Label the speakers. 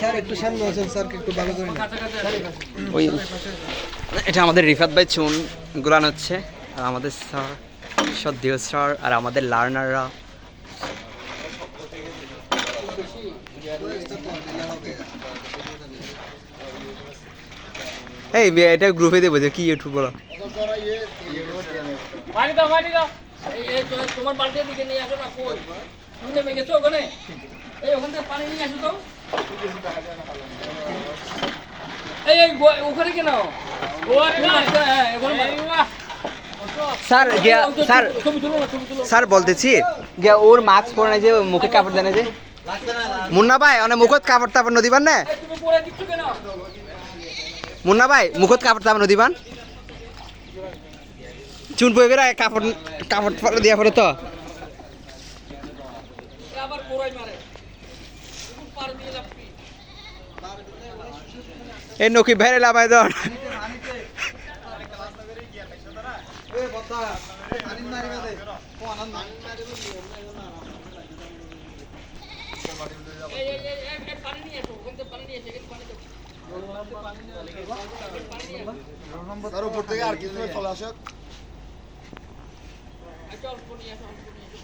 Speaker 1: Sir একটু
Speaker 2: ওই এটা আমাদের রিফাত ভাই চুন গুলান হচ্ছে, আর আমাদের স্যার সদ্যীয় স্যার, আর আমাদের লার্নাররা। এই এটা গ্রুপে দেবো যে কি বলো।
Speaker 3: তোমার বালতির দিকে নিয়ে আসো না, কই? তুমি গেছো ওখানে? এই, ওখান থেকে পানি নিয়ে আসো তো। এই এই ওখানে কেন? ও ওখানে
Speaker 2: স্যার গিয়া স্যার স্যার বলতেছি গিয়া ওর মাস্ক পরে নাই যে মুখে কাপড় দেয় যে। মুন্না ভাই অনেক মুখত কাপড় তাপড় নদীবান না? মুন্না ভাই মুখত কাপড় তাপড় নদীবান চুন বই করে কাপড় কাপড় দিয়া পরে তো।
Speaker 3: আবার মারে।
Speaker 2: এই নকি ভেরে লাভাই
Speaker 3: দাও
Speaker 1: তার উপর থেকে আর কিছু ফল আসে
Speaker 3: একটা অল্প নিয়ে আসো অল্প নিয়ে আসো।